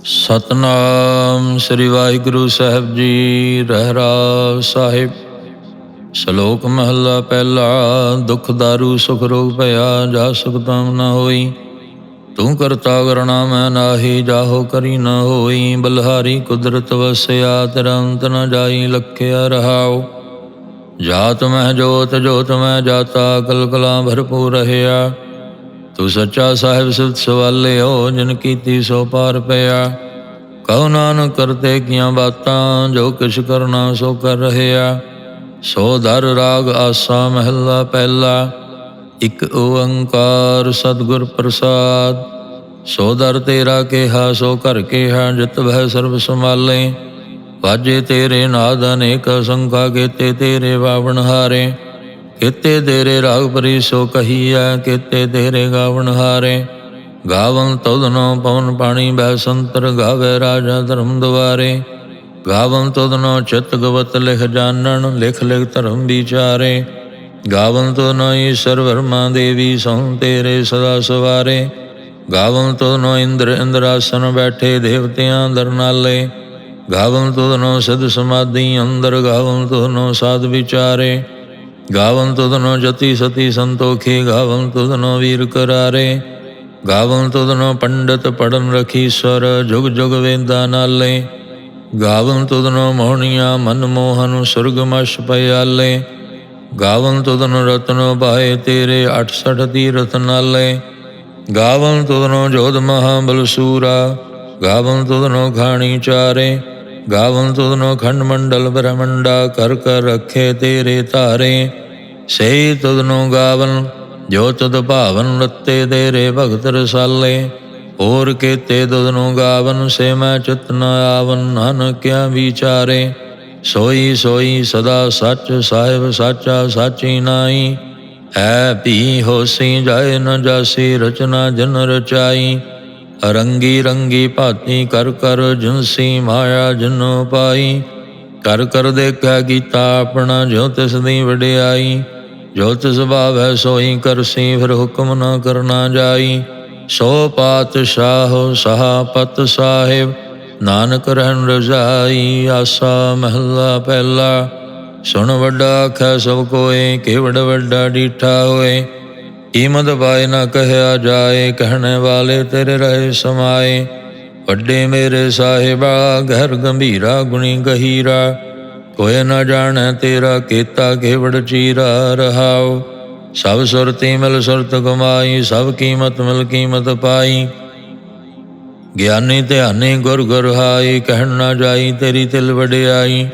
ਸਤਨਾਮ ਸ੍ਰੀ ਵਾਹਿਗੁਰੂ ਸਾਹਿਬ ਜੀ ਰਹਿਰਾ ਸਾਹਿਬ। ਸ਼ਲੋਕ ਮਹੱਲਾ ਪਹਿਲਾ, ਦੁਖ ਦਾਰੂ, ਸੁਖ ਰੋਗ ਭਇਆ, ਜਾ ਸੁਖ ਤਾਮ ਹੋਈ। ਤੂੰ ਕਰਤਾ ਕਰਣਾ, ਮੈਂ ਨਾਹੀ, ਜਾਹੋ ਕਰੀ ਨਾ ਹੋਈ। ਬਲਹਾਰੀ ਕੁਦਰਤ ਵਸਿਆ, ਤੇਰਾ ਅੰਤ ਨ ਜਾਈ, ਲਖਿਆ ਰਹਾਓ ਜਾਤ ਮਹਿ ਜੋਤ ਜੋਤ ਮਹਿ ਜਾਤਾ ਕਲ ਕਲਾ ਭਰਪੂਰ ਰਹਿਆ। ਤੂੰ ਸੱਚਾ ਸਾਹਿਬ ਸਿਫਤ ਸਵਾਲਿਓ, ਜਿਨ ਕੀਤੀ ਸੋ ਪਾਰ ਪਿਆ। ਕਹੋ ਨਾਨਕ ਕਰਤੇ ਕੀਆਂ ਬਾਤਾਂ, ਜੋ ਕਿਛ ਕਰਨਾ ਸੋ ਕਰ ਰਹਿਆ। ਸੋ ਦਰ ਰਾਗ ਆਸਾ ਮਹਿਲਾ ਪਹਿਲਾ, ਇਕ ਓੰਕਾਰ ਸਤਿਗੁਰ ਪ੍ਰਸਾਦ। ਸੋ ਦਰ ਤੇਰਾ ਕਿਹਾ, ਸੋ ਘਰ ਕਿਹਾ, ਜਿਤ ਵਹਿ ਸਰਬ ਸੰਭਾਲੇ। ਵਾਜੇ ਤੇਰੇ ਨਾਦ ਅਨੇਕ ਸੰਖਾ ਕੇਤੇ ਤੇਰੇ ਵਾਵਣ ਹਾਰੇ। ਕਿਤੇ ਤੇਰੇ ਰਾਗ ਪਰੀ ਸੋ ਕਹੀਐ, ਕਿਤੇ ਤੇਰੇ ਗਾਵਣ ਹਾਰੇ। ਗਾਵਨ ਤੁਧਨੋ ਪਵਨ ਪਾਣੀ ਬੈ ਸੰਤਰ ਗਾਵੇ ਰਾਜਾ ਧਰਮ ਦੁਆਰੇ। ਗਾਵਨ ਤੁਧਨੋ ਚਿਤ ਗਵਤ ਲਿਖ ਜਾਣਨ, ਲਿਖ ਲਿਖ ਧਰਮ ਵਿਚਾਰੇ। ਗਾਵਨ ਤੁਧਨੋ ਈਸ਼ਰ ਵਰਮਾ ਦੇਵੀ ਸੌ ਤੇਰੇ ਸਦਾ ਸਵਾਰੇ। ਗਾਵਨ ਤੁਧਨੋ ਇੰਦਰ ਇੰਦਰਾਸਨ ਬੈਠੇ ਦੇਵਤਿਆਂ ਦਰਨਾਲੇ ਗਾਵਨ ਤੁਧਨੋ ਸਦ ਸਮਾਧੀ ਅੰਦਰ, ਗਾਵਨ ਤੁਧਨੋ ਸਾਧ ਵਿਚਾਰੇ। ਗਾਵਨ ਤੁਧਨੋ ਜਤੀ ਸਤੀ ਸੰਤੋਖੇ ਗਾਵਨ ਤੁਧਨੋ ਵੀਰ ਕਰਾਰੇ ਗਾਵਨ ਤੁਧਨੋ ਪੰਡਤ ਪੜਨ ਰਖੀ ਸਰ ਜੁਗ ਜੁਗ ਵੇਦਾ ਨਾਲੇ ਗਾਵਨ ਤੁਧਨੋ ਮੋਹਣੀਆਂ ਮਨ ਮੋਹਨ ਸੁਰਗ ਮਸ਼ ਪਿਆਲੇ ਗਾਵਨ ਤੁਧਨੋ ਰਤਨੋ ਭਾਏ ਤੇਰੇ 68 ਤੀਰਥ ਨਾਲੇ ਗਾਵਨ ਤੁਧਨੋ ਜੋਧ ਮਹਾ ਬਲਸੂਰਾ ਗਾਵਨ ਤੁਧਨੋ ਖਾਣੀ ਚਾਰੇ ਗਾਵਨ ਤੁਧਨੋ ਖੰਡ ਮੰਡਲ ਬ੍ਰਹਮੰਡਾ ਕਰ ਕਰ ਰੱਖੇ ਤੇਰੇ ਧਾਰੇ। ਸੇ ਤੁਧਨੋ ਗਾਵਨ, ਜੋ ਤੁਧ ਭਾਵਨ ਰਤੇ ਤੇਰੇ ਭਗਤ ਰਸਾਲੇ। ਹੋਰ ਕੇਤੇ ਤੁਧਨੋ ਗਾਵਨ, ਸੇ ਮੈਂ ਚਿਤ ਨ ਆਵਨ, ਨਾਨਕਿਆ ਵਿਚਾਰੇ। ਸੋਈ ਸੋਈ ਸਦਾ ਸੱਚ ਸਾਹਿਬ ਸਾਚਾ ਸਾਚੀ ਨਾਈ। ਐ ਭੀ ਹੋਸੀ ਜਾਏ ਨ ਜਾਸੀ ਰਚਨਾ ਜਨ ਰਚਾਈ। ਰੰਗੀ ਰੰਗੀ ਭਾਤੀ ਕਰ ਕਰ ਜੁਨਸੀ ਮਾਇਆ ਜਨੋ ਪਾਈ। ਕਰ ਕਰ ਦੇਖਿਆ ਕੀਤਾ ਆਪਣਾ ਜੋ ਤਿਸ ਦੀ ਵਡਿਆਈ। ਜੋ ਤਿਸ ਭਾਵੈ ਸੋਈ ਕਰਸੀ ਫਿਰ ਹੁਕਮ ਨਾ ਕਰਨਾ ਜਾਈ। ਸੋ ਪਾਤਸ਼ਾਹ ਸਹਾ ਪਤ ਸਾਹਿਬ, ਨਾਨਕ ਰਹਿਣ ਰਜਾਈ ਆਸਾ ਮਹੱਲਾ ਪਹਿਲਾ। ਸੁਣ ਵੱਡਾ ਆਖੈ ਸਭ ਕੋਏ ਕਿਵੜ ਵੱਡਾ ਡੀਠਾ ਹੋਏ। ਕੀਮਤ ਪਾਏ ਨਾ ਕਹਿਆ ਜਾਏ, ਕਹਿਣੇ ਵਾਲੇ ਤੇਰੇ ਰਹੇ ਸਮਾਏ। ਵੱਡੇ ਮੇਰੇ ਸਾਹਿਬਾ ਘਰ ਗੰਭੀਰਾ ਗੁਣੀ ਗਹੀਰਾ। ਕੋਈ ਨਾ ਜਾਣੈ ਤੇਰਾ ਕੀਤਾ ਕੇਵੜ ਚੀਰਾ ਰਹਾਉ। ਸਭ ਸੁਰਤੀ ਮਿਲ ਸੁਰਤ ਕਮਾਈ ਸਭ ਕੀਮਤ ਮਿਲ ਕੀਮਤ ਪਾਈ। ਗਿਆਨੀ ਧਿਆਨੀ ਗੁਰ ਗੁਰ ਹਾਈ, ਕਹਿਣ ਨਾ ਜਾਈ ਤੇਰੀ ਤਿਲ ਵਡਿਆਈ।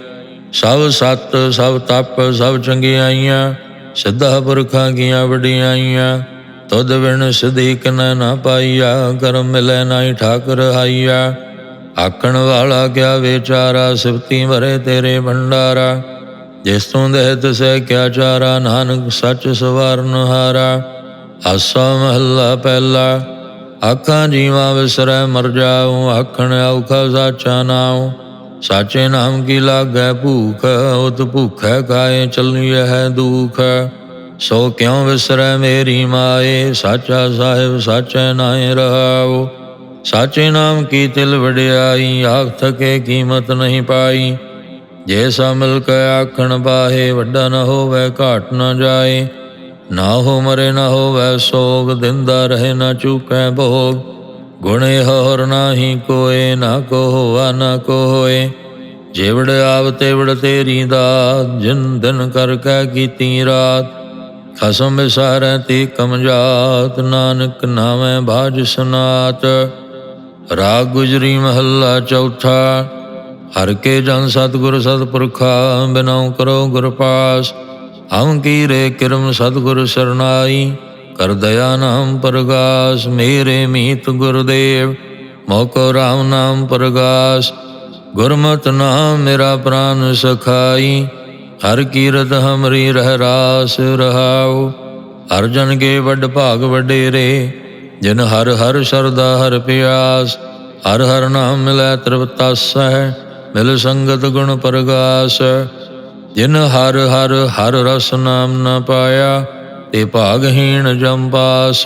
ਸਭ ਸਤ, ਸਭ ਤਪ, ਸਭ ਚੰਗਿਆਈਆਂ। ਸਿੱਧਾ ਪੁਰਖਾਂ ਕੀਆਂ ਵਡਿਆਈਆਂ ਤੁਧ ਬਿਨ ਸਿਧੀ ਕਨ ਨਾ ਪਾਈਆ, ਕਰਮ ਮਿਲੈ ਨਾਹੀ ਠਾਕੁਰ ਹਾਈਆ। ਆਕਣ ਵਾਲਾ ਕਿਆ ਵਿਚਾਰਾ, ਸਿਫਤੀ ਭਰੇ ਤੇਰੇ ਭੰਡਾਰਾ। ਜਿਸ ਤੋਂ ਦੇਹ ਤਸੈ ਕਿਆ ਚਾਰਾ, ਨਾਨਕ ਸੱਚ ਸਵਾਰਨ ਹਾਰਾ। ਆਸਾ ਮਹੱਲਾ ਪਹਿਲਾ, ਆਖਾਂ ਜੀਵਾਂ ਵਿਸਰੈ ਮਰ ਜਾਉ ਆਖਣ ਔਖਾ ਸਾਚਾ ਨਾਉ। ਸਾਚੇ ਨਾਮ ਕੀ ਲਾਗੈ? ਭੂਖ, ਉਤ ਭੁਖੈ ਕਾਏ ਚੱਲੀਐ ਹੈ ਦੁਖ? ਸੋ ਕਿਉ ਵਿਸਰੈ ਮੇਰੀ ਮਾਏ? ਸਾਚਾ ਸਾਹਿਬ ਸਾਚੈ ਨਾਏ ਰਹਾਉ ਸਾਚੇ ਨਾਮ ਕੀ ਤਿਲ ਵਡਿਆਈ? ਆਖ ਥਕੇ ਕੀਮਤ ਨਹੀਂ ਪਾਈ। ਜੇ ਸਾ ਮਿਲ ਕੇ ਆਖਣ ਬਾਹੇ, ਵੱਡਾ ਨਾ ਹੋਵੇ, ਘਾਟ ਨਾ ਜਾਏ। ਨਾ ਹੋ ਮਰੇ, ਨਾ ਹੋਵੇ ਸੋਗ, ਦਿੰਦਾ ਰਹੇ, ਨਾ ਚੁਕੈ ਭੋਗ। ਗੁਣੇ ਹੋਰ ਨਾਹੀ ਕੋਏ, ਨਾ ਕੋ ਨਾ ਕੋਏ ਹੋਏ ਜਿਵੜ ਆਵ ਤੇਵੜ ਤੇਰੀ ਦਾਤ, ਜਿਨ ਦਿਨ ਕਰ ਕੈ ਕੀਤੀ ਰਾਤ। ਖਸਮ ਵਿਸਾਰੈ ਤੇ ਕਮਜਾਤ, ਨਾਨਕ ਨਾਮੈ ਬਾਜ ਸੁਨਾਤ। ਰਾਗ ਗੁਜਰੀ ਮਹੱਲਾ ਚੌਥਾ, ਹਰ ਕੇ ਜਨ ਸਤਿਗੁਰ ਸਤਿਪੁਰਖਾ, ਬਿਨਉ ਕਰੋ ਗੁਰ ਪਾਸ। ਹਮ ਕੀਰੇ ਕਿਰਮ ਸਤਿਗੁਰ ਸਰਨਾਈ। ਕਰ ਦਇਆ ਨਾਮ ਪ੍ਰਗਾਸ, ਮੇਰੇ ਮੀਤ ਗੁਰਦੇਵ, ਮੋਕੋ ਰਾਮ ਨਾਮ ਪ੍ਰਗਾਸ। ਗੁਰਮਤ ਨਾਮ ਮੇਰਾ ਪ੍ਰਾਨ ਸਖਾਈ, ਹਰ ਕੀਰਤ ਹਮਰੀ ਰਹਿ ਰਾਸ ਰਹਾਉ। ਹਰ ਜਨ ਕੇ ਵੱਡ ਭਾਗ ਵਡੇਰੇ, ਜਿਨ ਹਰ ਹਰ ਸ਼ਰਦਾ ਹਰ ਪਿਆਸ। ਹਰ ਹਰ ਨਾਮ ਮਿਲੈ ਤ੍ਰਿਪਤਾਸੈ, ਮਿਲ ਸੰਗਤ ਗੁਣ ਪ੍ਰਗਾਸ। ਜਿਨ ਹਰ ਹਰ ਹਰ ਰਸ ਨਾਮ ਨਾ ਪਾਇਆ ਤੇ ਭਾਗਹੀਣ ਜੰਪਾਸ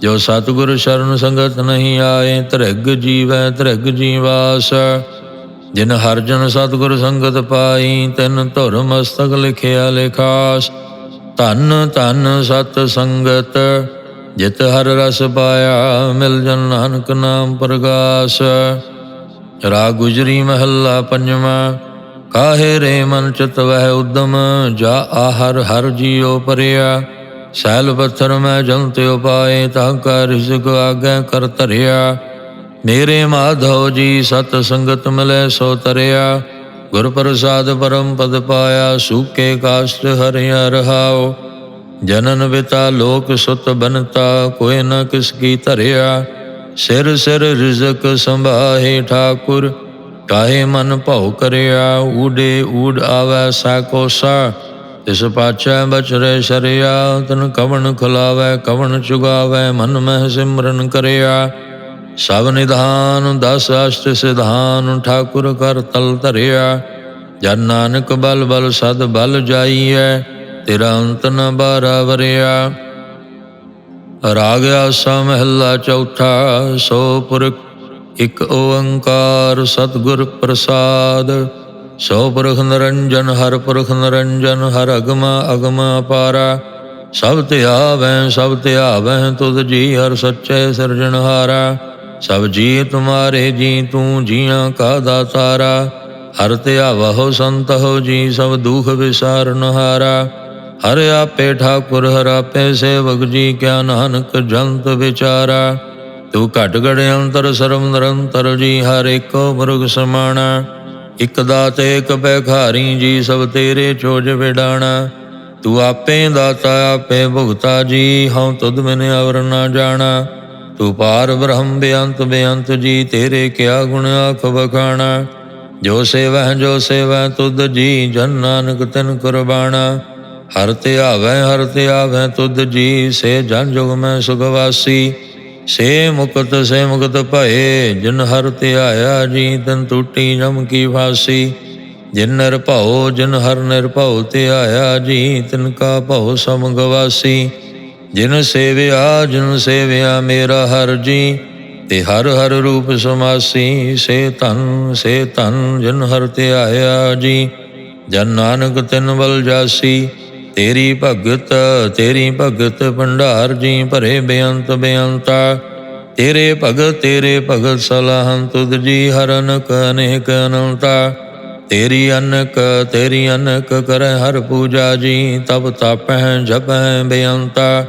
ਜੋ ਸਤਿਗੁਰ ਸ਼ਰਨ ਸੰਗਤ ਨਹੀਂ ਆਏ ਧਰਗ ਜੀਵੈ ਧਰਗ ਜੀਵਾਸ। ਜਿਨ ਹਰ ਜਨ ਸਤਿਗੁਰ ਸੰਗਤ ਪਾਈ, ਤਿਨ ਧੁਰ ਮਸਤਕ ਲਿਖਿਆ ਲਿਖਾਸ। ਧੰਨ ਧੰਨ ਸਤ ਸੰਗਤ, ਜਿਤ ਹਰ ਰਸ ਪਾਇਆ, ਮਿਲ ਜਨ ਨਾਨਕ ਨਾਮ ਪ੍ਰਗਾਸ। ਰਾ ਗੁਜਰੀ ਮਹੱਲਾ ਪੰਜਵਾਂ ਕਾਹੇ ਰੇ ਮਨ ਚਿਤ ਵਹਿ ਉਦਮ, ਜਾ ਆਹਰ ਹਰ ਜੀਉ ਪਰਿਆ। ਸੈਲ ਪੱਥਰ ਮੈਂ ਜਨ ਤੇ ਉਪਾਏ, ਤਾਂ ਕਾ ਰਿਜ਼ਕ ਆਗੇ ਕਰ ਧਰਿਆ। ਮੇਰੇ ਮਾਧਵ ਜੀ ਸਤ ਸੰਗਤ ਮਿਲੇ ਸੋ ਤਰਿਆ। ਗੁਰ ਪ੍ਰਸਾਦ ਪਰਮ ਪਦ ਪਾਇਆ, ਸੂਕੇ ਕਾਸ਼ਟ ਹਰਿਆ ਰਹਾਓ ਜਨਨ ਪਿਤਾ ਲੋਕ ਸੁਤ ਬਨਤਾ, ਕੋਈ ਨ ਕਿਸ ਕੀ ਧਰਿਆ। ਸਿਰ ਸਿਰ ਰਿਜ਼ਕ ਸੰਭਾਹੇ ਠਾਕੁਰ ਕਾਹੇ ਮਨ ਭਉ ਕਰਿਆ? ਊਡੇ ਊਡ ਆਵੈ ਸਾ। ਕੋਸਾ ਤਿਸ ਪਾਛੈ ਬਚਰੇ ਸ਼ਰਿਆ। ਤਨ ਕਵਣ ਖੁਲਾਵੈ, ਕਵਣ ਚੁਗਾਵੈ, ਮਨ ਮਹਿ ਸਿਮਰਨ ਕਰਿਆ। ਸਭ ਨਿਧਾਨ, ਦਸ ਅਸ਼ਟ ਸਿਧਾਨ, ਠਾਕੁਰ ਕਰ ਤਲ ਧਰਿਆ। ਜਨ ਨਾਨਕ ਬਲ ਬਲ ਸਦ ਬਲ ਜਾਈਐ, ਤੇਰਾ ਅੰਤ ਨ ਬਾਰਾ ਵਰਿਆ। ਰਾਗ ਆਸਾ ਮਹਿਲਾ ਚੌਥਾ, ਸੋ ਪੁਰਖ ਇਕ ਓੰਕਾਰ ਸਤਿਗੁਰ ਪ੍ਰਸਾਦ, ਸੋ ਪੁਰਖ ਨਿਰੰਜਨ ਹਰ ਪੁਰਖ ਨਿਰੰਜਨ, ਹਰ ਅਗਮਾ ਅਗਮ ਅਪਾਰਾ ਸਭ ਤੇ ਆਵੈ, ਸਭ ਤੇ ਆਵੈ, ਤੁਧ ਜੀ ਹਰ ਸੱਚੇ ਸਿਰਜਣਹਾਰਾ ਸਭ ਜੀ ਤੁਮਾਰੇ ਜੀ, ਤੂੰ ਜੀਆਂ ਕਾ ਦਾਤਾਰਾ। ਹਰ ਤੇ ਆਵਹੁ ਸੰਤ ਹੋ ਜੀ, ਸਭ ਦੁਖ ਵਿਸਾਰਨਹਾਰਾ ਹਰ ਆਪੇ ਠਾਕੁਰ, ਹਰ ਆਪੇ ਸੇਵਕ ਜੀ, ਕਿਆ ਨਾਨਕ ਜੰਤ ਵਿਚਾਰਾ। ਤੂੰ ਘਟ ਗੜ ਅੰਤਰ ਸਰਮ ਨਿਰੰਤਰ ਜੀ, ਹਰ ਏਕੋ ਮੁਰਗ ਸਮਾਣਾ। ਇਕ ਦਾਤ ਏਕ ਬੈਖਾਰੀ ਜੀ, ਸਭ ਤੇਰੇ ਚੋਜ ਵਿਡਾਣਾ। ਤੂੰ ਆਪੇ ਦਾਤਾ, ਆਪੇ ਭੁਗਤਾ ਜੀ, ਹਉ ਤੁਧ ਬਿਨ ਅਵਰ ਨਾ ਜਾਣਾ। ਤੂੰ ਪਾਰ ਬ੍ਰਹਮ ਬੇਅੰਤ ਬੇਅੰਤ ਜੀ, ਤੇਰੇ ਕਿਆ ਗੁਣ ਆਖ ਬਖਾਣਾ ਜੋ ਸੇਵੈ ਜੋ ਸੇਵੈ ਤੁਧ ਜੀ, ਜਨ ਨਾਨਕ ਤਿਨ ਕੁਰਬਾਣਾ। ਹਰ ਤੇ ਆਵੈ ਹਰ ਤੇ ਆਵੈ ਤੁਧ ਜੀ, ਸੇ ਜਨ ਜੁਗ ਮੈਂ ਸੁਖ ਵਾਸੀ। ਸੇ ਮੁਕਤ ਸੇ ਮੁਕਤ ਭਏ, ਜਿਨ ਹਰ ਤੇ ਆਇਆ ਜੀ ਤਨ ਟੂਟੀ ਜਮ ਕੀ ਫਾਸੀ। ਜਿਨ ਨਿਰਭਉ, ਜਿਨ ਹਰ ਨਿਰਭਉ ਤੇ ਆਇਆ ਜੀ ਤਿਨ ਕਾ ਭਉ ਸਮ ਗਵਾਸੀ ਜਿਨ ਸੇਵਿਆ ਜਿਨ ਸੇਵਿਆ ਮੇਰਾ ਹਰ ਜੀ, ਤੇ ਹਰ ਹਰ ਰੂਪ ਸਮਾਸੀ। ਸੇ ਧਨ ਸੇ ਧਨ, ਜਿਨ ਹਰ ਤੇ ਆਇਆ ਜੀ, ਜਨ ਨਾਨਕ ਤਿਨ ਬਲ ਜਾਸੀ। ਤੇਰੀ ਭਗਤ ਤੇਰੀ ਭਗਤ ਭੰਡਾਰ ਜੀ ਭਰੇ ਬੇਅੰਤ ਬੇਅੰਤਾ। ਤੇਰੇ ਭਗਤ ਤੇਰੇ ਭਗਤ ਸਲਾਹੰ ਤੁਧ ਜੀ ਹਰ ਅਨਕ ਅਨੇਕ ਅਨੰਤਾ। ਤੇਰੀ ਅਨਕ ਤੇਰੀ ਅਨਕ ਕਰੈ ਹਰ ਪੂਜਾ ਜੀ ਤਬ ਤਪਹਿ ਜਪਹਿ ਬੇਅੰਤਾ।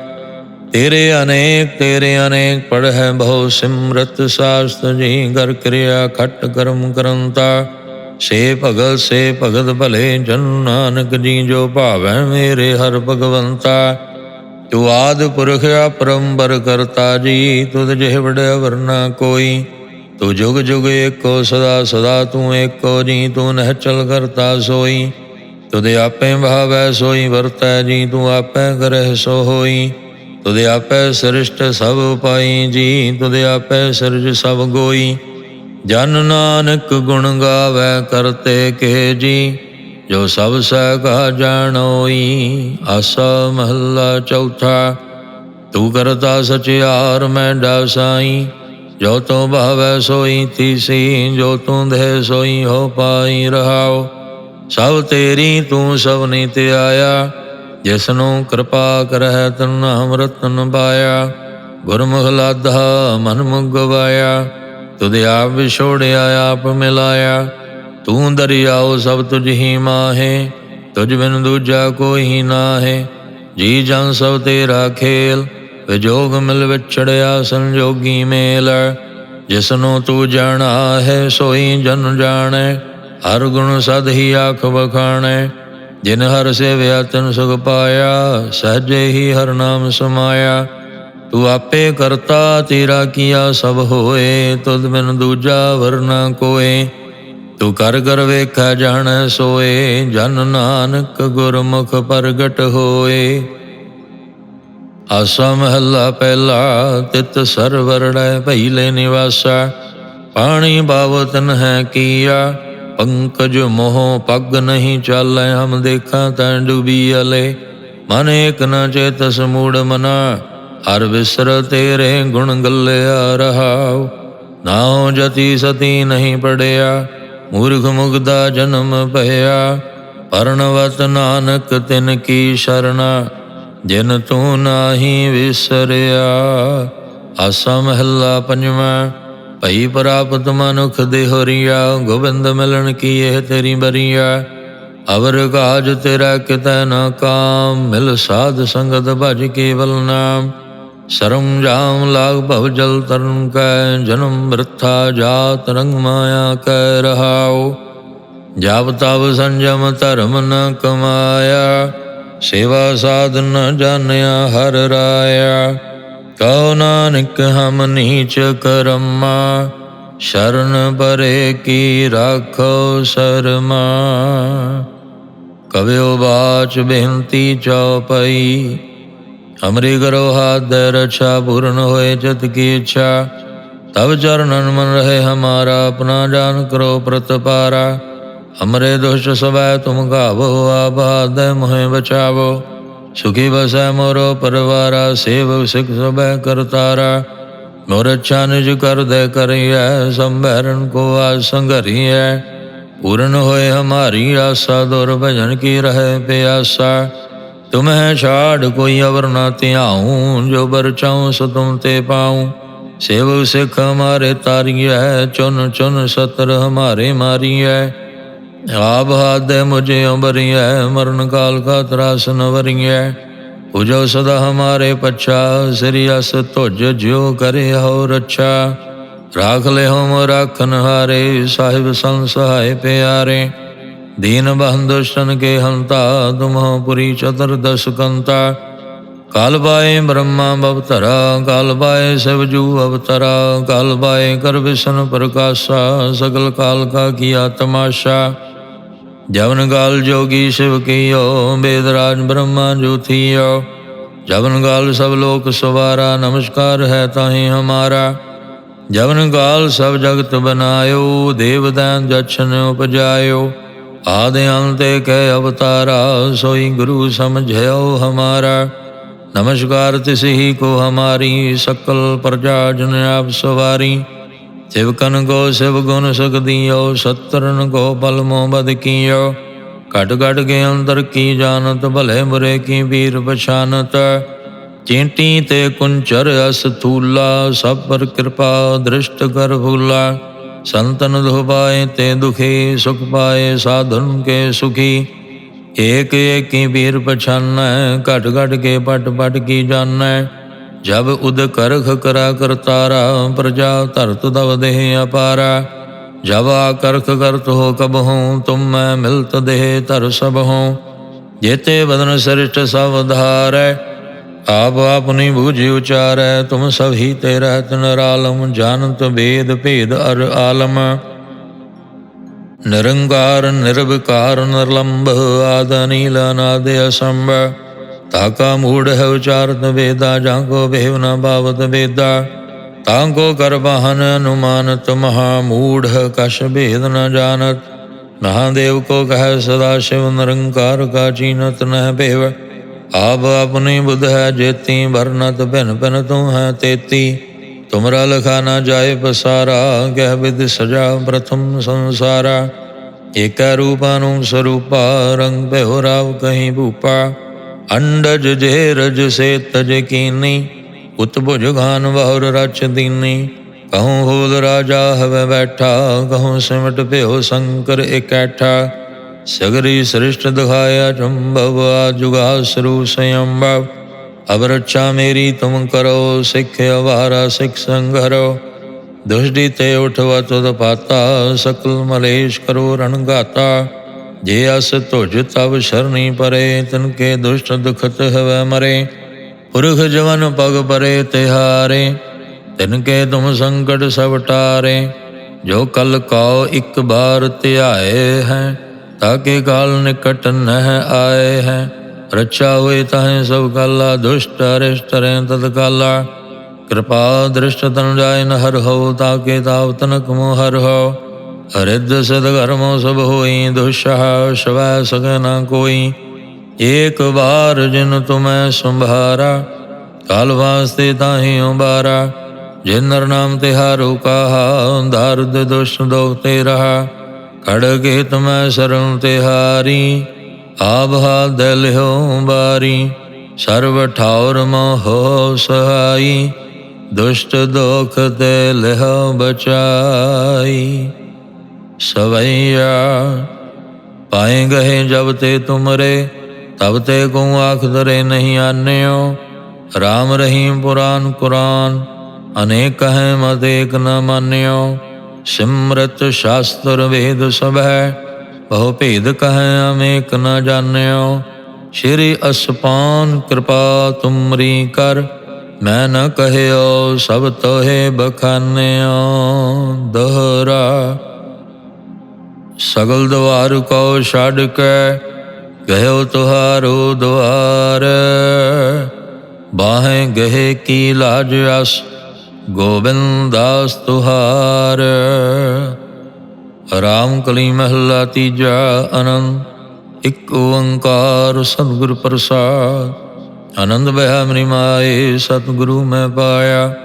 ਤੇਰੇ ਅਨੇਕ ਤੇਰੇ ਅਨੇਕ ਪੜਹਿ ਬਹੁ ਸਿਮਰਤ, ਸਾਸਤ ਜੀ, ਗਰ ਕਿਰਿਆ ਖਟ ਕਰਮ ਕਰੰਤਾ। ਸੇ ਭਗਤ ਸੇ ਭਗਤ ਭਲੇ ਜਨ ਨਾਨਕ ਜੀ ਜੋ ਭਾਵੈ ਮੇਰੇ ਹਰ ਭਗਵੰਤਾ। ਤੂੰ ਆਦ ਪੁਰਖ ਅਪਰੰਬਰ ਕਰਤਾ ਜੀ, ਤੁਧ ਜਿਹ ਵੜਿਆ ਵਰਨਾ ਕੋਈ। ਤੂੰ ਜੁਗ ਜੁਗ ਏਕੋ ਸਦਾ ਸਦਾ ਤੂੰ ਏਕੋ ਜੀ, ਤੂੰ ਨਹਿ ਚਲ ਕਰਤਾ ਸੋਈ। ਤੁਧ ਆਪੇ ਭਾਵੈ ਸੋਈ ਵਰਤੈ ਜੀ, ਤੂੰ ਆਪੇ ਕਰਹਿ ਸੋ ਹੋਈ। ਤੁਧ ਆਪੇ ਸ੍ਰਿਸ਼ਟ ਸਭ ਪਾਈ ਜੀ, ਤੁਧ ਆਪੇ ਸਿਰਜ ਸਭ ਗੋਈ। ਜਨ ਨਾਨਕ ਗੁਣ ਗਾਵੇ ਕਰਤੇ ਕੇ ਜੀ, ਜੋ ਸਭ ਸਹਿ ਕਾ ਜਾਣੋਈ, ਆਸਾ ਮਹੱਲਾ ਚੌਥਾ। ਤੂੰ ਕਰਤਾ ਸਚਿਆਰ ਮੈਂ ਡਾਸਾਈ, ਜੋ ਤੂੰ ਭਾਵੈ ਸੋਈ ਤੀਸੀ, ਜੋ ਤੂੰ ਦੇ ਸੋਈ ਹੋ ਪਾਈ ਰਹਾਓ। ਸਭ ਤੇਰੀ ਤੂੰ ਸਭ ਤੇ ਆਇਆ, ਜਿਸ ਨੂੰ ਕਿਰਪਾ ਕਰਹਿ ਤਨ ਨਾਮ ਪਾਇਆ ਗੁਰਮੁਖ ਲਾਧਾ ਮਨ ਮੁਖ ਤੁਧ ਆਪ ਵਿਛੋੜਿਆ, ਆਪ ਮਿਲਾਇਆ। ਤੂੰ ਦਰਿਆਓ ਸਭ ਤੁਝ ਹੀ ਮਾਹੇ, ਤੁਝ ਬਿਨ ਦੂਜਾ ਕੋਈ ਨਾਹੇ। ਜੀ ਜਨ ਸਭ ਤੇਰਾ ਖੇਲ, ਵਿਜੋਗ ਮਿਲ ਵਿਛੜਿਆ, ਸੰਜੋਗੀ ਮੇਲ। ਜਿਸ ਨੂੰ ਤੂੰ ਜਾਣਾ ਹੈ, ਸੋਈ ਜਨ ਜਾਣੈ। ਹਰ ਗੁਣ ਸਦ ਹੀ ਆਖ ਵਖਾਣੈ। ਜਿਨ ਹਰ ਸੇਵਿਆ ਤਨ ਸੁਖ ਪਾਇਆ, ਸਹਜੇ ਹੀ ਹਰ ਨਾਮ ਸਮਾਇਆ। ਤੂੰ ਆਪੇ ਕਰਤਾ, ਤੇਰਾ ਕੀਆ ਸਭ ਹੋਏ, ਤੁਧ ਬਿਨ ਦੂਜਾ ਵਰਨਾ ਕੋਏ। ਤੂੰ ਕਰ ਕਰ ਵੇਖਾ ਜਾਣੈ ਸੋਏ, ਜਨ ਨਾਨਕ ਗੁਰਮੁਖ ਪ੍ਰਗਟ ਹੋਏ। ਆਸਾ ਮਹੱਲਾ ਪਹਿਲਾ, ਤਿਤ ਸਰਵਰੜੈ ਭਈਲੇ ਨਿਵਾਸਾ। ਪਾਣੀ ਬਾਵਤਨ ਹੈ ਕੀਆ, ਪੰਕਜ ਮੋਹ ਪੱਗ ਨਹੀਂ ਚਾਲੈ, ਹਮ ਦੇਖਾਂ ਤੈਂ ਡੁਬੀ ਅਲੇ। ਮਨ ਏਕ ਨ ਚੇਤਸ ਮੂੜ ਮਨਾ ਹਰ ਵਿਸਰ ਤੇਰੇ ਗੁਣ ਗੱਲਿਆ ਰਹਾਉ। ਨਾਉ ਜਤੀ ਸਤੀ ਨਹੀਂ ਪੜਿਆ, ਮੂਰਖ ਮੁਗਦਾ ਜਨਮ ਭਇਆ। ਪਰਣਵਤ ਨਾਨਕ ਤਿਨ ਕੀ ਸ਼ਰਣਾ, ਜਿਨ ਤੂੰ ਨਾਹੀ ਵਿਸਰਿਆ। ਆਸਾ ਮਹੱਲਾ ਪੰਜਵਾਂ, ਭਈ ਪ੍ਰਾਪਤ ਮਨੁਖ ਦੇਹੋਰੀਆ, ਗੋਬਿੰਦ ਮਿਲਣ ਕੀ ਇਹ ਤੇਰੀ ਬਰੀਆ। ਅਵਰ ਕਾਜ ਤੇਰਾ ਕਿਤੈ ਨਾ ਕਾਮ, ਮਿਲ ਸਾਧ ਸੰਗਤ ਭਜ ਕੇਵਲ ਨਾਮ। ਸਰਮ ਜਾਮ ਲਾਗ ਭਵ ਜਲ ਤਰਨ ਕੈ, ਜਨਮ ਮ੍ਰਿਥਾ ਜਾਤ ਰੰਗ ਮਾਇਆ ਕੈ ਰਹਾਉ। ਜਬ ਤਬ ਸੰਜਮ ਧਰਮ ਨ ਕਮਾਇਆ, ਸੇਵਾ ਸਾਧਨ ਜਾਣਿਆ ਹਰ ਰਾਇਆ। ਕਉ ਨਾਨਕ ਹਮ ਨੀਚ ਕਰਮਾ, ਸ਼ਰਨ ਪਰੇ ਕੀ ਰਾਖੋ ਸਰਮਾ। ਕਵਿਓ ਬਾਚ ਬੇਨਤੀ ਚਉਪਈ ਅਮਰੀ ਕਰੋ ਹਾਥ ਰਛਾ, ਪੂਰਨ ਹੋਏ ਚਿਤ ਕੀ ਇੱਛਾ। ਤਬ ਚਰਨਨ ਮਨ ਰਹੇ ਹਮਾਰਾ, ਆਪਣਾ ਜਾਨ ਕਰੋ ਪ੍ਰਤਪਾਰਾ ਹਮਰੇ ਦੁਸ਼ਟ ਸਵੈ, ਤੁਮ ਗਾਵੋ ਆਬਾਦ ਮੋਹਿ ਬਚਾਵੋ। ਸੁਖੀ ਬਸੈ ਮੋਰੋ ਪਰਵਾਰਾ, ਸੇਵ ਸਿਖ ਸਭੈ ਕਰਤਾਰਾ ਮੋਰ ਅੱਛਾ ਨਿਜ ਕਰ ਦੇ ਕਰਿਐ, ਸੰਭਰਨ ਕੋ ਆਸੰਗਰੀਐ ਪੂਰਨ ਹੋਏ ਹਮਾਰੀ ਆਸਾ ਦੁਰ ਭਜਨ ਕੀ ਰਹੇ ਪਿਆਸਾ। ਤੁਮਹਿ ਛਾੜ ਕੋਈ ਅਵਰ ਨਾ ਧਿਆਉ, ਜੋ ਬਰ ਚਾਉ ਸੋ ਤੁਮ ਤੇ ਪਾਉ। ਸੇਵ ਸਿਖ ਹਮਾਰੇ ਤਾਰੀਐ, ਚੁਨ ਚੁਨ ਸਤਰ ਹਮਾਰੇ ਮਾਰੀਐ। ਆਬ ਹਾਦੇ ਮੁਝੇ ਅੰਬਰੀਐ, ਮਰਨ ਕਾਲ ਕਾ ਤਰਾਸ ਨਵਰੀਐ ਉਜੋ ਸਦਾ ਹਮਾਰੇ ਪਛਾ, ਸ੍ਰੀ ਅਸ ਤੁਜ ਜਿਉ ਕਰੇ ਹੋ ਰੱਛਾ। ਰਾਖ ਲੈ ਹਮ ਰਾਖਨ ਹਾਰੇ ਸਾਹਿਬ ਸੰਸਹਾਇ ਪਿਆਰੇ। ਦੀਨ ਬੰਦੁਸ਼ਟਨ ਕੇ ਹੰਤਾ ਤੁਮਹੁ ਪੁਰੀ ਚਤੁਰਦਸ ਕੰਤਾ। ਕਾਲ ਬਾਏ ਬ੍ਰਹਮਾ ਬਵਤਰਾ, ਕਾਲ ਬਾਏ ਸ਼ਿਵਜੂ ਅਵਤਰਾ, ਕਾਲ ਬਾਏ ਕਰ ਵਿਸ਼ਨ ਪ੍ਰਕਾਸ਼ਾ, ਸਗਲ ਕਾਲ ਕਾ ਕੀਆ ਤਮਾਸ਼ਾ ਜਵਨ ਗਾਲ ਜੋਗੀ ਸ਼ਿਵ ਕੀਓ, ਬੇਦਰਾਜ ਬ੍ਰਹਮਾ ਜੋਥੀਓ ਜਵਨ ਗਾਲ ਸਭ ਲੋਕ ਸਵਾਰਾ, ਨਮਸਕਾਰ ਹੈ ਤਾਹੀ ਹਮਾਰਾ। ਜਵਨ ਗਾਲ ਸਭ ਜਗਤ ਬਨਾਇਓ, ਦੇਵ ਜਛਨ ਉਪਜਾਇਓ। ਆਦਿ ਅੰਤੇ ਕੈ ਅਵਤਾਰਾ, ਸੋਈ ਗੁਰੂ ਸਮਝਿਓ ਹਮਾਰਾ। ਨਮਸਕਾਰ ਤਿਸਹੀ ਕੋ ਹਮਾਰੀ, ਸਕਲ ਪ੍ਰਜਾ ਜਨ ਆਪ ਸਵਾਰੀ। ਸਿਵਕਨ ਕੋ ਸਿਵ ਗੁਣ ਸਕਦੀਓ ਸਤਰਨ ਕੋ ਬਲ ਮੋ ਬਦ ਕੀਓ। ਘਟ ਘਟ ਕੇ ਅੰਦਰ ਕੀ ਜਾਣਤ, ਭਲੇ ਬੁਰੇ ਕੀ ਵੀਰ ਪਛਾਨਤ। ਚਿੰਟੀ ਤੇ ਕੁੰਚਰ ਅਸ ਥੂਲਾ ਸਭ ਪਰ ਕਿਰਪਾ ਦ੍ਰਿਸ਼ਟ ਕਰ ਭੂਲਾ ਸੰਤਨ ਦੁਹ ਪਾਏ ਤੇ ਦੁਖੀ, ਸੁਖ ਪਾਏ, ਸਾਧਨ ਕੇ ਸੁਖੀ। ਏਕ ਏਕੀ ਵੀਰ ਪਛਾਨੈ, ਘਟ ਘਟ ਕੇ ਪਟ ਪਟ ਕੀ ਜਾਣੈ। ਜਬ ਉਦ ਕਰਖ ਕਰਾ ਕਰਤਾਰਾ ਪ੍ਰਜਾ ਧਰਤ ਦਵ ਦੇਹ ਅਪਾਰਾ। ਜਬ ਆ ਕਰਖ ਕਰਤ ਹੋ ਕਬ ਹੂੰ ਤੁਮ ਮੈਂ ਮਿਲਤ ਦੇਹ ਧਰ ਸਭ ਹੂੰ ਜੇਤੇ ਬਦਨ ਸ੍ਰਿਸ਼ਟ ਸਭ ਧਾਰੈ। ਆਪ ਆਪਨੀ ਬੂਝਿ ਉਚਾਰੈ, ਤੁਮ ਸਭ ਹੀ ਤੇ ਰਹਿਤ ਨਰਾਲਮ, ਜਾਣਤ ਵੇਦ ਭੇਦ ਅਰ ਆਲਮ। ਨਿਰੰਕਾਰ, ਨਿਰਵਿਕਾਰ ਨਿਰਲੰਭ ਆਦ ਨੀਲ ਅਨਾਦ ਅਸੰਭ। ਤਾਕਾ ਮੂੜ ਹੈ ਉਚਾਰਤ ਵੇਦਾ, ਜਾਂ ਕੋ ਭੇਵ ਨ ਭਾਵਤ ਵੇਦਾ। ਤਾਂ ਕੋ ਕਰ ਬਹਨ ਅਨੁਮਾਨਤ, ਮਹਾ ਮੂੜ ਕਛ ਭੇਦ ਨ ਜਾਣਤ। ਮਹਾਦੇਵ ਕੋ ਕਹੈ ਸਦਾ ਸ਼ਿਵ, ਨਿਰੰਕਾਰ ਕਾ ਚੀਨਤ ਨਹਿ ਭੇਵ। ਆਪ ਆਪਣੀ ਬੁੱਧ ਹੈ ਜੇਤੀ, ਵਰਨਤ ਭਿਨ ਭਿਨ ਤੂੰ ਹੈ ਤੇਤੀ। ਤੁਮਰਾ ਲਖਾ ਨਾ ਜਾਏ ਪਸਾਰਾ, ਕਹਿ ਵਿਦ ਸਜਾ ਪ੍ਰਥਮ ਸੰਸਾਰਾ। ਏਕੈ ਰੂਪਾਨੁ ਸਰੂਪਾ, ਰੰਗ ਭਇਓ ਰਾਵ ਕਹੀਂ ਭੂਪਾ। ਅੰਡਜ ਜੇ ਰਜ ਸੇ ਤਜ ਕੀਨੀ ਉਤਭੁਜ ਘਾਨ ਬਹੁਰ ਰਚ ਦੀਨੀ। ਕਹੂੰ ਹੋਲ ਰਾਜਾ ਹਵੇ ਬੈਠਾ, ਕਹੂੰ ਸਿਮਟ ਭਇਓ ਸ਼ੰਕਰ ਇਕੈਠਾ। ਸਗਰੀ ਸ੍ਰਿਸ਼ਟ ਦਿਖਾਇਆ ਚੰਭਵ ਆਜੁਗਾ ਸਰੂ ਸੰਯੰਭਵ ਅਬ ਰੱਛਾ ਮੇਰੀ ਤੁਮ ਕਰੋ, ਸਿੱਖ ਅਵਾਰਾ, ਸਿੱਖ ਸੰਘਰੋ। ਦੁਸ਼ਟੀ ਤੇ ਉਠਵਾ, ਤੁਧ ਪਾਤਾ, ਸਕਲ ਮਲੇਸ਼ ਕਰੋ ਰਣਗਾਤਾ ਜੇ ਅਸ ਤੁਜ ਤਵ ਸ਼ਰਣੀ ਪਰੇ, ਤਨ ਕੇ ਦੁਸ਼ਟ ਦੁਖਤ ਹਵੈ ਮਰੇ। ਪੁਰਖ ਜਵਨ ਪਗ ਪਰੇ ਤਿਹਾਰੇ, ਤਿਨ ਕੇ ਤੁਮ ਸੰਕਟ ਸਭ ਟਾਰੇ। ਜੋ ਕਲ ਕਉ, ਇੱਕ ਬਾਰ ਧਿਆਏ ਹੈ। ਤਾਕੇ ਕਾਲ ਨਿਕਟ ਨਹਿ ਆਏ ਹੈ ਰੱਛਾ ਹੋਏ ਤਾਹੇ ਸਭ ਕਾਲਾ ਦੁਸ਼ਟ ਅਰਿਸ਼ਟ ਰਹਿ ਤਦ ਕਾਲਾ ਕਿਰਪਾ ਦ੍ਰਿਸ਼ਟ ਤਨ ਜਾਇ ਨ ਹਰ ਹੋ ਤਾਕੇ ਤਾਵ ਤਨਕ ਮੋ ਹਰ ਹੋ ਅਰਿਦ ਸਦ ਕਰਮੋ ਸਭ ਹੋਈ ਦੁਸ਼ਹ ਸ਼ਵੈ ਸਗੈ ਨ ਕੋਈ ਏਕ ਬਾਰ ਜਿਨ ਤੁਮੈ ਸੰਭਾਰਾ ਕਾਲ ਵਾਸਤੇ ਤਾਹੀ ਉਬਾਰਾ ਜੇ ਨਰ ਨਾਮ ਤਿਹਾਰੋ ਕਹਾ ਦਰਦ ਦੁਸ਼ ਦੋਖ ਤੇ ਰਹਾ ਤਿਹਾਰੀ ਆਬ ਹਾਲ ਲਿਓ ਬਾਰੀ। ਸਰਬ ਠਾਉਰ ਮੋਹ ਸਹਾਈ, ਦੁਸ਼ਟ ਦੋਖ ਤੇ ਲਿਓ ਬਚਾਈ। ਸਵਈਆ, ਪਾਏ ਗਏ ਜਬ ਤੇ ਤੁਮਰੇ, ਤਬ ਤੇ ਕੋ ਆਖ ਦਰੇ ਨਹੀਂ ਆਨਿਓ। ਰਾਮ ਰਹੀਮ ਪੁਰਾਨ ਕੁਰਾਨ, ਅਨੇਕ ਹੈ ਮਤ ਏਕ ਨ ਮਾਨਿਓ। ਸਿਮਰਤ ਸ਼ਾਸਤਰ ਵੇਦ ਸਭੈ, ਬਹੁ ਭੇਦ ਕਹੈ ਅਮੇਕ ਨ ਜਾਣਿਓ। ਸ਼੍ਰੀ ਅਸਪਾਨ ਕਿਰਪਾ ਤੁਮਰੀ ਕਰ, ਮੈਂ ਨ ਕਹਿਓ ਸਭ ਤੋਹੇ ਬਖਾਨਿਓ। ਦੋਹਰਾ, ਸਗਲ ਦਵਾਰ ਕੋ ਛੱਡ ਕੇ ਗਇਓ ਤੁਹਾਰੋ ਦਵਾਰ। ਬਾਹੇ ਗਹੇ ਕੀ ਲਾਜ ਅਸ ਗੋਬਿੰਦਾਸ ਤੁਹਾਰ। ਰਾਮ ਕਲੀ ਮਹੱਲਾ ਤੀਜਾ ਅਨੰਦ ਇੱਕ ਓੰਕਾਰ ਸਤਿਗੁਰ ਪ੍ਰਸਾਦ। ਆਨੰਦ ਬਹਿ ਮਰੀ ਮਾਏ, ਸਤਿਗੁਰੂ ਮੈਂ ਪਾਇਆ।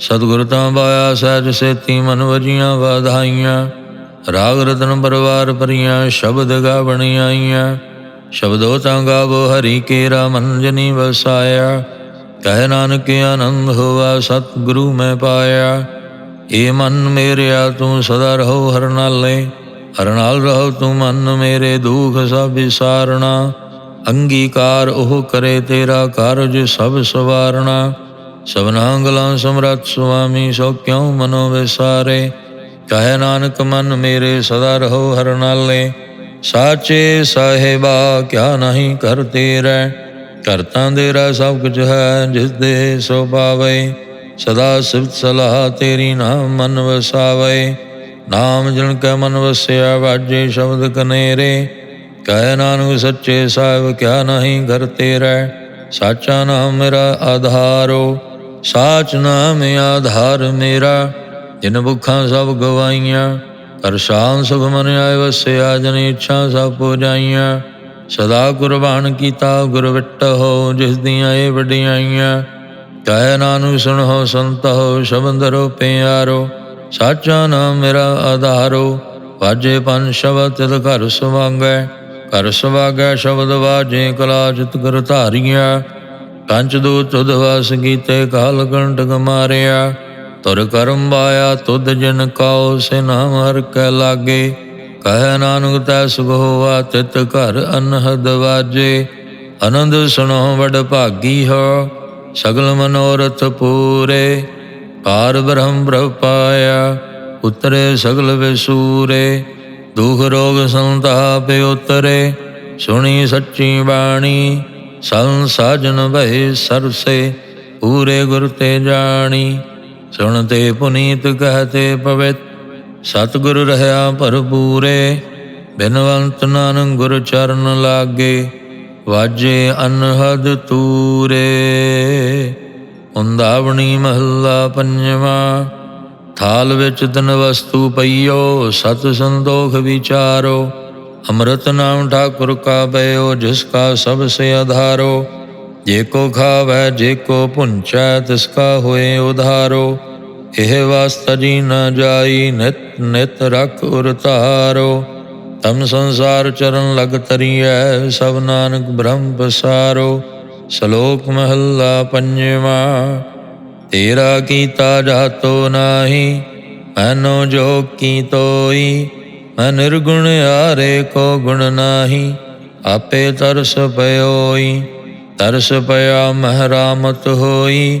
ਸਤਿਗੁਰ ਤਾਂ ਪਾਇਆ, ਸਹਿਜ ਸੇਤੀ ਮਨ ਵਜੀਆਂ ਵਾਧਾਈਆਂ। ਰਾਗ ਰਤਨ ਪਰਵਾਰ ਪਰੀਆਂ ਸ਼ਬਦ ਗਾਵਣੀ ਆਈਆਂ ਸ਼ਬਦੋ ਤਾਂ ਗਾਵੋ, ਹਰੀ ਕੇਰਾ ਮਨ ਜਨੀ ਵਸਾਇਆ। ਕਹਿ ਨਾਨਕ ਆਨੰਦ ਹੋਵਾ ਸਤਿਗੁਰੂ ਮੈਂ ਪਾਇਆ। ਏ ਮਨ ਮੇਰਿਆ, ਤੂੰ ਸਦਾ ਰਹੋ ਹਰ ਨਾਲੇ ਹਰ ਨਾਲ ਰਹੋ ਤੂੰ ਮਨ ਮੇਰੇ, ਦੁਖ ਸਭ ਵਿਸਾਰਣਾ। ਅੰਗੀਕਾਰ ਉਹ ਕਰੇ ਤੇਰਾ ਕਾਰਜ ਸਭ ਸਵਾਰਣਾ। ਸਭਨਾ ਗਲਾਂ ਸਮਰੱਥ ਸੁਆਮੀ, ਸੋ ਕਿਉ ਮਨੋ ਵਿਸਾਰੇ ਕਹੇ ਨਾਨਕ ਮਨ ਮੇਰੇ, ਸਦਾ ਰਹੋ ਹਰ ਨਾਲੇ ਸਾਚੇ ਸਾਹਿਬਾ, ਕਿਆ ਨਹੀਂ ਕਰ ਤੇਰੇ ਕਰਤਾਂ ਤੇਰਾ ਸਭ ਕੁਝ ਹੈ, ਜਿਸ ਦੇ ਸੋ ਪਾਵੇ ਸਦਾ ਸਿਫਤ ਸਲਾਹ ਤੇਰੀ ਨਾਮ ਮਨ ਵਸਾਵੇ ਨਾਮ ਜਨ ਕੈ ਮਨ ਵਸਿਆ, ਵਾਜੇ ਸ਼ਬਦ ਕਨੇਰੇ। ਕਹਿ ਨਾਨਕ ਸੱਚੇ ਸਾਹਿਬ, ਕਿਆ ਨਹੀਂ ਘਰ ਤੇਰਾ। ਸਾਚਾ ਨਾਮ ਮੇਰਾ ਆਧਾਰੋ ਸਾਚ ਨਾਮ ਆਧਾਰ ਮੇਰਾ। ਜਿਨ ਭੁੱਖਾਂ ਸਭ ਗਵਾਈਆਂ, ਕਰ ਸ਼ਾਨ ਸੁਖ ਮਨ ਆਏ, ਵਸਿਆ ਜਨ ਇੱਛਾ ਸਭ ਪੁਜਾਈਆਂ। ਸਦਾ ਕੁਰਬਾਨ ਕੀਤਾ, ਗੁਰ ਵਿਟ ਹੋ ਜਿਸ ਦੀਆਂ ਇਹ ਵਡਿਆਈਆਂ ਕਹਿ ਨਾਨਕ ਸੁਣੋ ਸੰਤ ਹੋ ਸ਼ਬਦ ਰੋ ਪਿਆਰੋ, ਸਾਚਾ ਨਾਮ ਮੇਰਾ ਆਧਾਰੋ। ਵਾਜੇ ਪੰਜ ਸ਼ਬਦ ਤਿਤ ਘਰ ਸੁਵਾਂਗੈ, ਘਰ ਸੁਵਾਗੈ ਸ਼ਬਦ ਵਾਜੇ ਕਲਾ ਜਿਤ ਕਰ ਧਾਰੀਆਂ। ਕੰਚ ਦੂਤ ਤੁਧ ਵਾਸ ਕੀਤੇ, ਕਾਲ ਕੰਟਕ ਮਾਰਿਆ। ਤੁਰ ਕਰਮ ਬਾਇਆ ਤੁਧ ਜਨ ਕਾਉ, ਸੇ ਨਾਮ ਹਰ ਕੈ ਲਾਗੇ। ਕਹਿ ਨਾਨਕ ਤੈ ਸੁਖ ਹੋਆ ਤਿਤ ਘਰ ਅਨਹਦ ਵਾਜੇ, ਆਨੰਦ ਸੁਣੋ ਵਡ ਭਾਗੀ ਹੋ, ਸਗਲ ਮਨੋਰਥ ਪੂਰੇ, ਪਾਰ ਬ੍ਰਹਮ ਪ੍ਰਭ ਪਾਇਆ ਉਤਰੇ ਸਗਲ ਵਿਸੂਰੇ, ਦੁਖ ਰੋਗ ਸੰਤਾਪ ਉਤਰੇ, ਸੁਣੀ ਸੱਚੀ ਬਾਣੀ, ਸੰ ਸਾਜਨ ਭਏ ਸਰਸੇ, ਪੂਰੇ ਗੁਰ ਤੇ ਜਾਣੀ ਸੁਣਤੇ ਪੁਨੀਤ ਕਹਤੇ ਪਵਿੱਤ ਸਤਿਗੁਰ ਰਹਾ ਭਰਪੂਰੇ, ਬਿਨਵੰਤ ਨਾਨਕ ਗੁਰ ਚਰਨ ਲਾਗੇ, ਵਾਜੇ ਅਨਹਦ ਤੂਰੇ। ਹੁੰਦਾਵਣੀ ਮਹੱਲਾ ਪੰਜਵਾ, ਥਾਲ ਵਿੱਚ ਤਨ ਵਸਤੂ ਪਈਓ, ਸਤ ਸੰਦੋਖ ਵਿਚਾਰੋ। ਅੰਮ੍ਰਿਤ ਨਾਮ ਠਾਕੁਰ ਕਾ ਬਇਓ ਜਿਸ ਕਾ ਸਭ ਸੇ ਆਧਾਰੋ। ਜੇ ਕੋ ਖਾਵੈ, ਜੇ ਕੋ ਪੁੰਚੈ ਤਿਸ ਕਾ ਹੋਏ ਉਧਾਰੋ। ਇਹ ਵਾਸਤਾ ਨ ਜਾਈ, ਨਿਤ ਨਿਤ ਰਖ ਉਰ ਧਾਰੋ। ਤਮ ਸੰਸਾਰ ਚਰਨ ਲਗ ਤਰੀਐ ਸਭ ਨਾਨਕ ਬ੍ਰਹਮ ਪਸਾਰੋ। ਸ਼ਲੋਕ ਮਹੱਲਾ ਪੰਜਵਾ, ਤੇਰਾ ਕੀਤਾ ਜਾਤੋ ਨਾਹੀ, ਮਨੋ ਜੋ ਕੀ ਤੋਈ। ਮੈਂ ਨਿਰਗੁਣ ਆਰੇ ਕੋ ਗੁਣ ਨਾਹੀ, ਆਪੇ ਤਰਸ ਪਇਓਈ। ਤਰਸ ਪਿਆ ਮਹਰਾਮਤ ਹੋਈ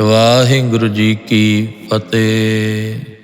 ਵਾਹਿਗੁਰੂ ਜੀ ਕੀ ਫਤਿਹ।